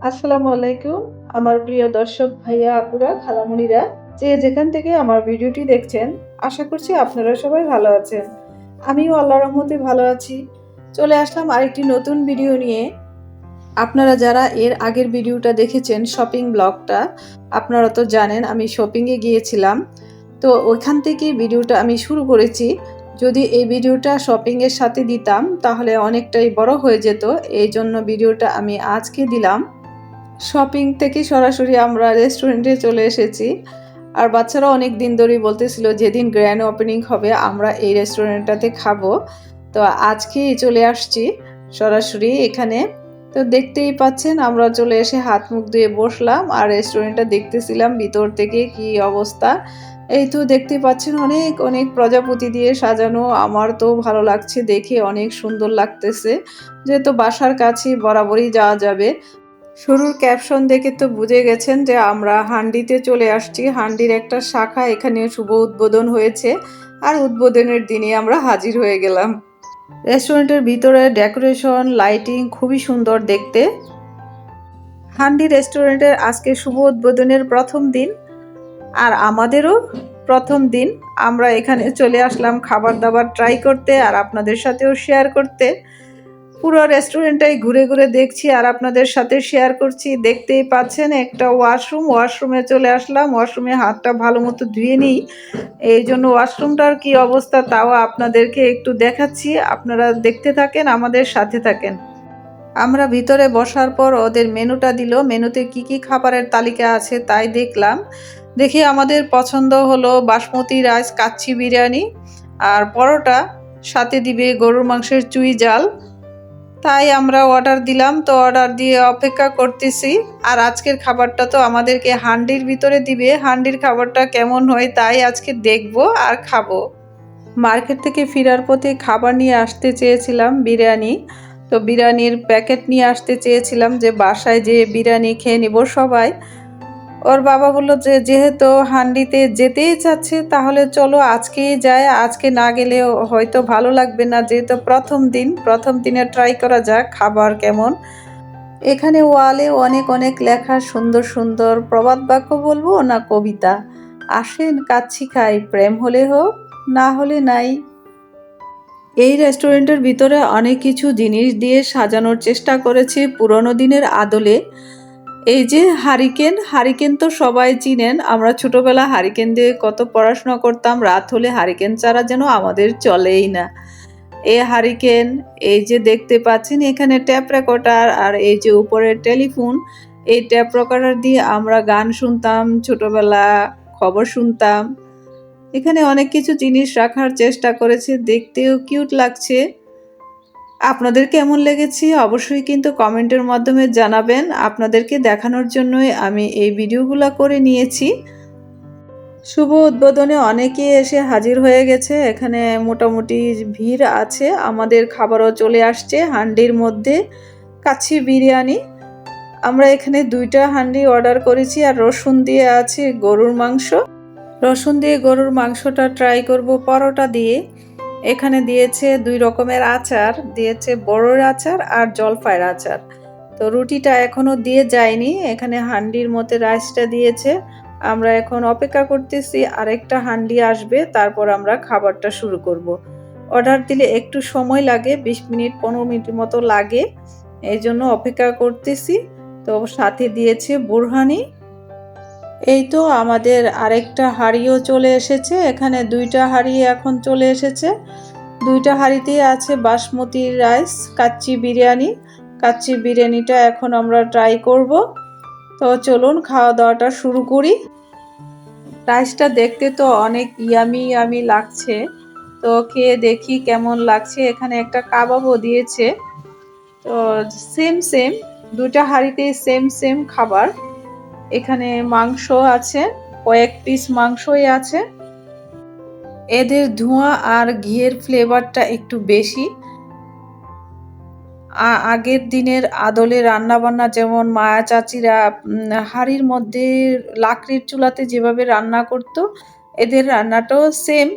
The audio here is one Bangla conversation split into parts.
আসসালামু আলাইকুম। আমার প্রিয় দর্শক ভাইয়া, আপুরা, খালামুনিরা, যে যেখান থেকে আমার ভিডিওটি দেখছেন, আশা করছি আপনারা সবাই ভালো আছেন। আমিও আল্লাহ রহমতে ভালো আছি। চলে আসলাম আরেকটি নতুন ভিডিও নিয়ে। আপনারা যারা এর আগের ভিডিওটা দেখেছেন, শপিং ব্লগটা, আপনারা তো জানেন আমি শপিংয়ে গিয়েছিলাম। তো ওইখান থেকে ভিডিওটা আমি শুরু করেছি। যদি এই ভিডিওটা শপিংয়ের সাথে দিতাম, তাহলে অনেকটাই বড় হয়ে যেত। এই জন্য ভিডিওটা আমি আজকে দিলাম। শপিং থেকে সরাসরি আমরা রেস্টুরেন্টে চলে এসেছি। আর বাচ্চারা অনেক দিন ধরেই বলতেছিল, যেদিন গ্র্যান্ড ওপেনিং হবে, আমরা এই রেস্টুরেন্টটাতে খাব। তো আজকেই চলে আসছি সরাসরি এখানে। তো দেখতেই পাচ্ছেন, আমরা চলে এসে হাত মুখ ধুয়ে বসলাম আর রেস্টুরেন্টটা দেখতেছিলাম ভিতর থেকে কি অবস্থা। এই তো দেখতে পাচ্ছেন, অনেক অনেক প্রজাপতি দিয়ে সাজানো। আমার তো ভালো লাগছে দেখে, অনেক সুন্দর লাগতেছে। যেহেতু বাসার কাছে বরাবরই যাওয়া যাবে। শুরুর ক্যাপশন দেখে তো বুঝে গেছেন যে আমরা হান্ডিতে চলে আসছি। হান্ডির একটা শাখা এখানে শুভ উদ্বোধন হয়েছে আর উদ্বোধনের দিনে আমরা হাজির হয়ে গেলাম। রেস্টুরেন্টের ভিতরে ডেকোরেশন, লাইটিং খুবই সুন্দর দেখতে। হান্ডি রেস্টুরেন্টের আজকে শুভ উদ্বোধনের প্রথম দিন আর আমাদেরও প্রথম দিন। আমরা এখানে চলে আসলাম খাবার দাবার ট্রাই করতে আর আপনাদের সাথেও শেয়ার করতে। পুরো রেস্টুরেন্টটাই ঘুরে ঘুরে দেখছি আর আপনাদের সাথে শেয়ার করছি। দেখতেই পাচ্ছেন একটা ওয়াশরুম ওয়াশরুমে চলে আসলাম। ওয়াশরুমে হাতটা ভালো মতো ধুয়ে নিই। এই জন্য ওয়াশরুমটার কি অবস্থা তাও আপনাদেরকে একটু দেখাচ্ছি। আপনারা দেখতে থাকেন, আমাদের সাথে থাকেন। আমরা ভিতরে বসার পর ওদের মেনুটা দিল। মেনুতে কি কি খাবারের তালিকা আছে তাই দেখলাম। দেখি আমাদের পছন্দ হলো বাসমতি রাইস কাচ্চি বিরিয়ানি আর পরোটা, সাথে দিবে গরুর মাংসের চুই জাল। তাই আমরা অর্ডার দিলাম, তো অর্ডার দিয়ে অপেক্ষা করতেছি। আর আজকের খাবারটা তো আমাদেরকে হান্ডির ভিতরে দিবে। হান্ডির খাবারটা কেমন হয় তাই আজকে দেখব আর খাব। মার্কেট থেকে ফেরার পথে খাবার নিয়ে আসতে চেয়েছিলাম বিরিয়ানি। তো বিরিয়ানির প্যাকেট নিয়ে আসতে চেয়েছিলাম যে বাসায় যে বিরিয়ানি খেয়ে নেব সবাই। ওর বাবা বলল, যে, যেহেতু হান্ডিতে যেতেই চাচ্ছে, তাহলে চলো আজকেই যায় আজকে না গেলে হয়তো ভালো লাগবে না। যেহেতু প্রথম দিন, প্রথম দিনে ট্রাই করা যাক, খাবার কেমন। এখানে ওয়ালে অনেক অনেক লেখা, সুন্দর সুন্দর প্রবাদ বাক্য বলব না কবিতা? আসেন কাচ্ছি খাই, প্রেম হলে হোক, না হলে নাই। এই রেস্টুরেন্টের ভিতরে অনেক কিছু জিনিস দিয়ে সাজানোর চেষ্টা করেছি পুরনো দিনের আদলে। এই যে হারিকেন হারিকেন তো সবাই চিনেন। আমরা ছোটবেলা হারিকেন দিয়ে কত পড়াশোনা করতাম, রাত হলে হারিকেন ছাড়া যেন আমাদের চলেই না। এ হারিকেন, এই যে দেখতে পাচ্ছেন এখানে ট্যাপ রেকর্ডার আর এই যে উপরে টেলিফোন, এই ট্যাপ রেকর্ডার দিয়ে আমরা গান শুনতাম, ছোটবেলা খবর শুনতাম। এখানে অনেক কিছু জিনিস রাখার চেষ্টা করেছে, দেখতেও কিউট লাগছে। আপনাদের কেমন লেগেছে অবশ্যই কিন্তু কমেন্টের মাধ্যমে জানাবেন। আপনাদেরকে দেখানোর জন্যই আমি এই ভিডিওগুলো করে নিয়েছি। শুভ উদ্বোধনে অনেকেই এসে হাজির হয়ে গেছে। এখানে মোটামুটি ভিড় আছে। আমাদের খাবারও চলে আসছে হান্ডির মধ্যে কাছি বিরিয়ানি। আমরা এখানে দুইটা হান্ডি অর্ডার করেছি আর রসুন দিয়ে আছে গরুর মাংস। রসুন দিয়ে গরুর মাংসটা ট্রাই করব পরোটা দিয়ে। এখানে দিয়েছে দুই রকমের আচার, দিয়েছে বড়োর আচার আর জলপাইয়ের আচার। তো রুটিটা এখনও দিয়ে যায়নি, এখানে হান্ডির মতে রাইসটা দিয়েছে। আমরা এখন অপেক্ষা করতেছি আরেকটা হান্ডি আসবে, তারপর আমরা খাবারটা শুরু করব। অর্ডার দিলে একটু সময় লাগে, বিশ মিনিট, পনেরো মিনিট মতো লাগে, এই জন্য অপেক্ষা করতেছি। তো সাথে দিয়েছে বুরহানি এই তো আমাদের আরেকটা হাঁড়িও চলে এসেছে। এখানে দুইটা হাঁড়ি এখন চলে এসেছে। দুইটা হাঁড়িতেই আছে বাসমতি রাইস, কাচ্চি বিরিয়ানি। কাচ্চি বিরিয়ানিটা এখন আমরা ট্রাই করব। তো চলুন খাওয়া দাওয়াটা শুরু করি। রাইসটা দেখতে তো অনেক ইয়ামি ইয়ামি লাগছে। তো খেয়ে দেখি কেমন লাগছে। এখানে একটা কাবাবও দিয়েছে। তো সেম সেম দুটা হাঁড়িতেই সেম সেম খাবার। এখানে মাংস আছে, কয়েক পিস মাংসই আছে। এদের ধোঁয়া আর ঘিয়ের ফ্লেভারটা একটু বেশি। আগের দিনের আদলে রান্না বান্না যেমন মায়া চাচিরা হাড়ির মধ্যে লাকড়ির চুলাতে যেভাবে রান্না করতো, এদের রান্নাটাও সেম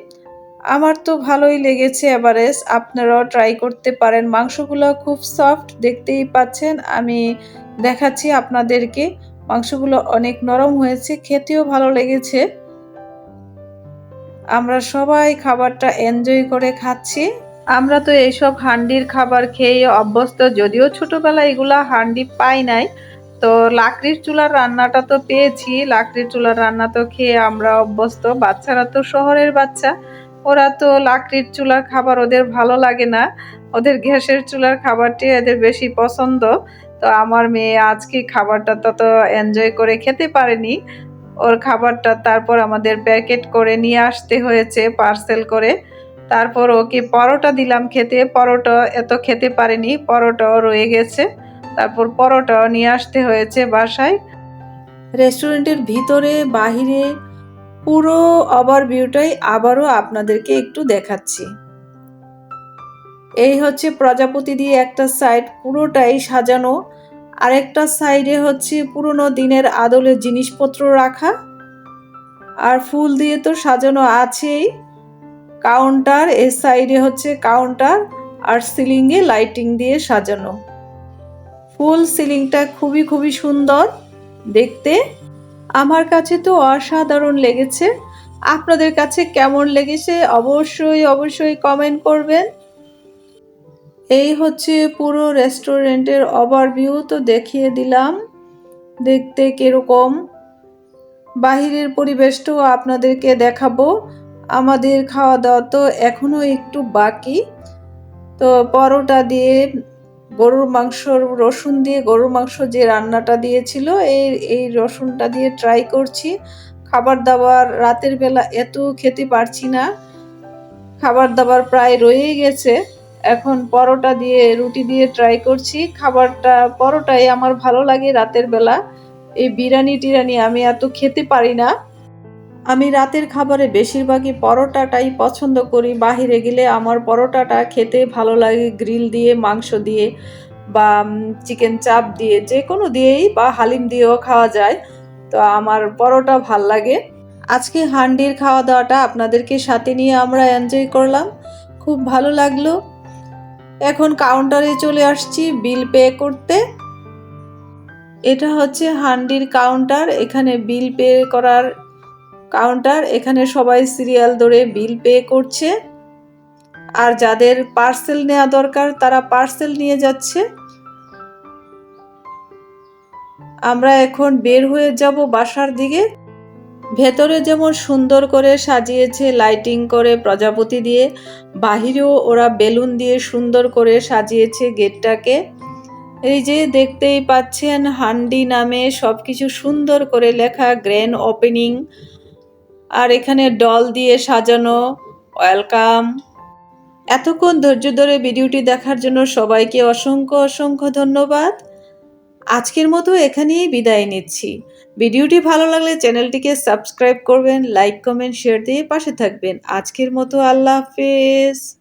আমার তো ভালোই লেগেছে এভারেজ আপনারাও ট্রাই করতে পারেন। মাংসগুলো খুব সফট দেখতেই পাচ্ছেন। আমি দেখাচ্ছি আপনাদেরকে। মাংসগুলো অনেক নরম হয়েছে, খেতেও ভালো লেগেছে। আমরা সবাই খাবারটা এনজয় করে খাচ্ছি। আমরা তো এইসব হান্ডির খাবার খেয়ে অভ্যস্ত, যদিও ছোটবেলায় এগুলা হান্ডি পাই নাই। তো লাকড়ির চুলার রান্নাটা তো পেয়েছি, লাকড়ির চুলার রান্না তো খেয়ে আমরা অভ্যস্ত। বাচ্চারা তো শহরের বাচ্চা, ওরা তো লাকড়ির চুলার খাবার ওদের ভালো লাগে না। ওদের গ্যাসের চুলার খাবারটি এদের বেশি পছন্দ। তো আমার মেয়ে আজকে খাবারটা তত এনজয় করে খেতে পারেনি। ওর খাবারটা তারপর আমাদের প্যাকেট করে নিয়ে আসতে হয়েছে পার্সেল করে। তারপর ওকে পরোটা দিলাম খেতে। পরোটা এত খেতে পারেনি, পরোটাও রয়ে গেছে। তারপর পরোটাও নিয়ে আসতে হয়েছে বাসায়। রেস্টুরেন্টের ভিতরে, বাহিরে, পুরো ওভারভিউটাই আবারও আপনাদেরকে একটু দেখাচ্ছি। এই হচ্ছে প্রজাপতি দিয়ে একটা সাইড পুরোটাই সাজানো। আরেকটা সাইডে হচ্ছে পুরনো দিনের আদলের জিনিসপত্র রাখা। আর ফুল দিয়ে তো সাজানো আছেই। কাউন্টার এর সাইডে হচ্ছে কাউন্টার আর সিলিংয়ে লাইটিং দিয়ে সাজানো। ফুল সিলিংটা খুবই খুবই সুন্দর। দেখতে আমার কাছে তো অসাধারণ লেগেছে। আপনাদের কাছে কেমন লেগেছে? অবশ্যই অবশ্যই কমেন্ট করবেন। এই হচ্ছে পুরো রেস্টুরেন্টের ওভারভিউ তো দেখিয়ে দিলাম। দেখতে কীরকম। বাহিরের পরিবেশটাও আপনাদেরকে দেখাবো। আমাদের খাওয়া দাওয়া তো এখনও একটু বাকি। তো পরোটা দিয়ে গরুর মাংসর রসুন দিয়ে গরুর মাংস যে রান্নাটা দিয়েছিল, এই এই রসুনটা দিয়ে ট্রাই করছি। খাবার দাবার রাতের বেলা এত খেতে পারছি না। খাবার দাবার প্রায় রয়েই গেছে। এখন পরোটা দিয়ে, রুটি দিয়ে ট্রাই করছি। খাবারটা, পরোটাই আমার ভালো লাগে রাতের বেলা। এই বিরিয়ানি টিরানি আমি এত খেতে পারি না। আমি রাতের খাবারে বেশিরভাগই পরোটাটাই পছন্দ করি। বাহিরে গেলে আমার পরোটাটা খেতে ভালো লাগে গ্রিল দিয়ে, মাংস দিয়ে বা চিকেন চাপ দিয়ে, যে কোনো দিয়েই বা হালিম দিয়েও খাওয়া যায়। তো আমার পরোটা ভালো লাগে। আজকে হান্ডির খাওয়া দাওয়াটা আপনাদেরকে সাথে নিয়ে আমরা এনজয় করলাম। খুব ভালো লাগল। এখন কাউন্টারে চলে আসছি বিল পে করতে। এটা হচ্ছে হান্ডির কাউন্টার এখানে বিল পে করার কাউন্টার এখানে সবাই সিরিয়াল ধরে বিল পে করছে। আর যাদের পার্সেল নেওয়া দরকার, তারা পার্সেল নিয়ে যাচ্ছে। আমরা এখন বের হয়ে যাব বাসার দিকে। ভেতরে যেমন সুন্দর করে সাজিয়েছে লাইটিং করে, প্রজাপতি দিয়ে। বাহিরেও ওরা বেলুন দিয়ে সুন্দর করে সাজিয়েছে গেটটাকে। এই যে দেখতেই পাচ্ছেন, হান্ডি নামে সব কিছু সুন্দর করে লেখা, গ্র্যান্ড ওপেনিং। আর এখানে ডল দিয়ে সাজানো, ওয়েলকাম। এতক্ষণ ধৈর্য ধরে ভিডিওটি দেখার জন্য সবাইকে অসংখ্য অসংখ্য ধন্যবাদ। আজকের মতো এখানেই বিদায় নিচ্ছি। ভিডিওটি ভালো লাগলে চ্যানেলটিকে সাবস্ক্রাইব করবেন, লাইক, কমেন্ট, শেয়ার দিয়ে পাশে থাকবেন। আজকের মতো আল্লাহ হাফেজ।